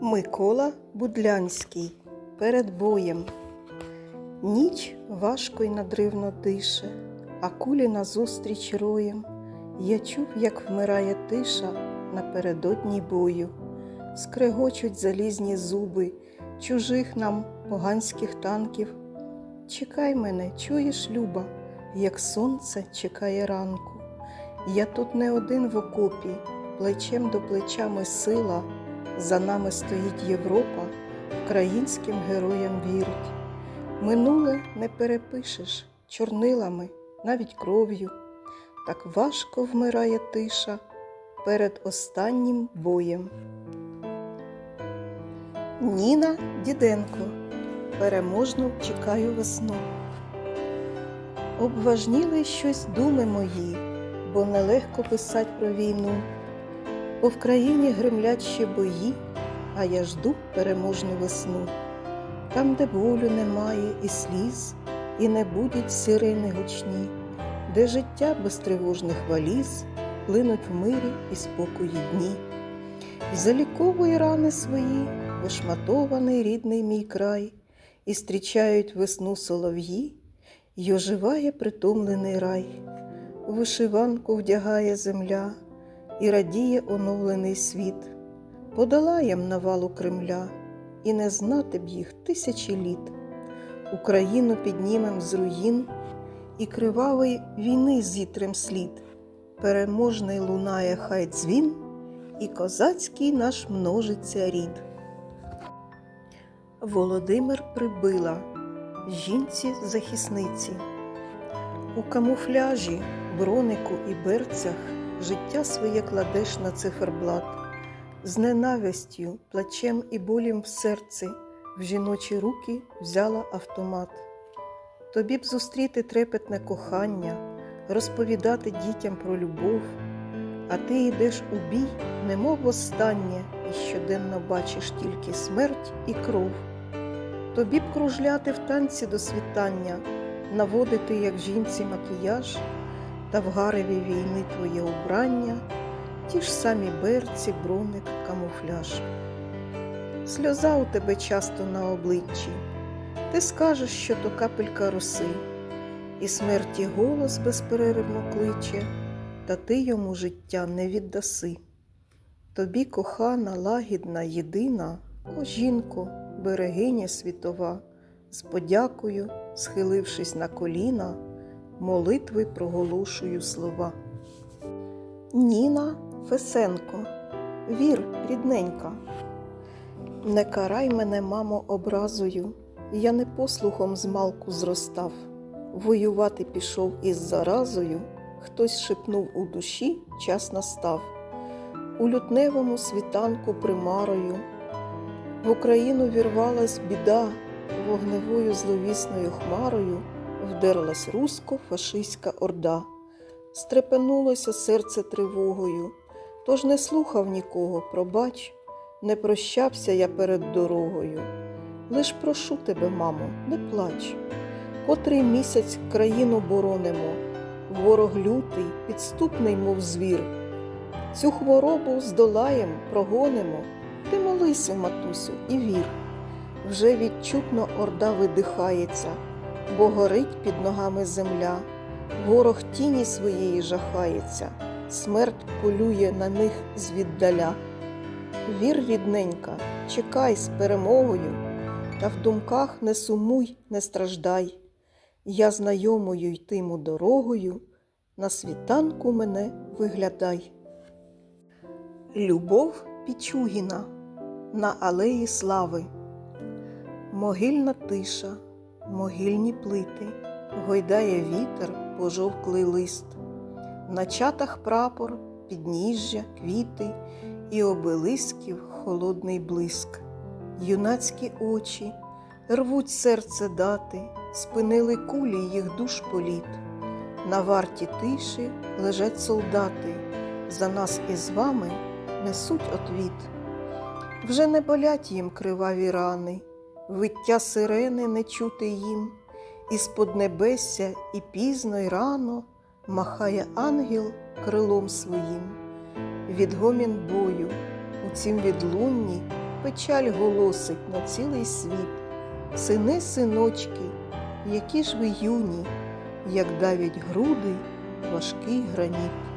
Микола Будлянський перед боєм. Ніч важко й надривно дише, а кулі назустріч роєм. Я чув, як вмирає тиша напередодні бою. Скрегочуть залізні зуби чужих нам поганських танків. Чекай мене, чуєш, Люба, як сонце чекає ранку. Я тут не один в окопі, плечем до плеча ми сила. За нами стоїть Європа, українським героям вірить. Минуле не перепишеш чорнилами, навіть кров'ю. Так важко вмирає тиша перед останнім боєм. Ніна Діденко. Переможно чекаю весну. Обважніли щось думи мої, бо нелегко писать про війну. Бо в країні гремлять ще бої, а я жду переможну весну. Там, де болю немає і сліз, і не будуть сирени гучні, де життя без тривожних валіз плинуть в мирі і спокої дні. І заліковує рани свої, вишматований рідний мій край, і зустрічають весну солов'ї, й оживає притомлений рай, вишиванку вдягає земля і радіє оновлений світ, подолаєм навалу Кремля, і не знати б їх тисячі літ. Україну піднімем з руїн, і кривавий війни зітрем слід. Переможний лунає хай дзвін, і козацький наш множиться рід. Володимир Прибила, жінці захисниці. У камуфляжі, бронику і берцях життя своє кладеш на циферблат, з ненавистю, плачем і болем в серці в жіночі руки взяла автомат. Тобі б зустріти трепетне кохання, розповідати дітям про любов, а ти йдеш у бій, немов востаннє, і щоденно бачиш тільки смерть і кров. Тобі б кружляти в танці до світання, наводити, як жінці, макіяж, та в гареві війни твоє убрання, ті ж самі берці, броник, камуфляж. Сльоза у тебе часто на обличчі, ти скажеш, що то капелька роси, і смерті голос безперервно кличе, та ти йому життя не віддаси. Тобі кохана, лагідна, єдина, о жінко, берегиня світова, з подякою, схилившись на коліна, молитви проголошую слова. Ніна Фесенко, вір, рідненька. Не карай мене, мамо, образою, я не послухом змалку зростав. Воювати пішов із заразою, хтось шепнув у душі, час настав. У лютневому світанку примарою в Україну вірвалась біда, вогневою зловісною хмарою вдерлась русько-фашистська орда. Стрепенулося серце тривогою, тож не слухав нікого, пробач, не прощався я перед дорогою. Лиш прошу тебе, мамо, не плач, котрий місяць країну боронимо, ворог лютий, підступний, мов звір. Цю хворобу здолаєм, прогонимо, ти молися, матусю, і вір. Вже відчутно орда видихається, бо горить під ногами земля, ворог тіні своєї жахається, смерть полює на них звіддаля. Вір, рідненька, чекай з перемогою, та в думках не сумуй, не страждай. Я знайомою йтиму дорогою, на світанку мене виглядай. Любов Пічугіна на алеї слави. Могильна тиша, могильні плити, гойдає вітер, пожовклий лист. На чатах прапор, підніжжя, квіти і обелисків холодний блиск. Юнацькі очі рвуть серце дати, спинили кулі їх душ політ. На варті тиші лежать солдати, за нас із вами несуть отвіт. Вже не болять їм криваві рани, виття сирени не чути їм, із поднебесся і пізно й рано махає ангел крилом своїм. Відгомін бою у цім відлунні печаль голосить на цілий світ. Сини, синочки, які ж ви юні, як давять груди важкий граніт.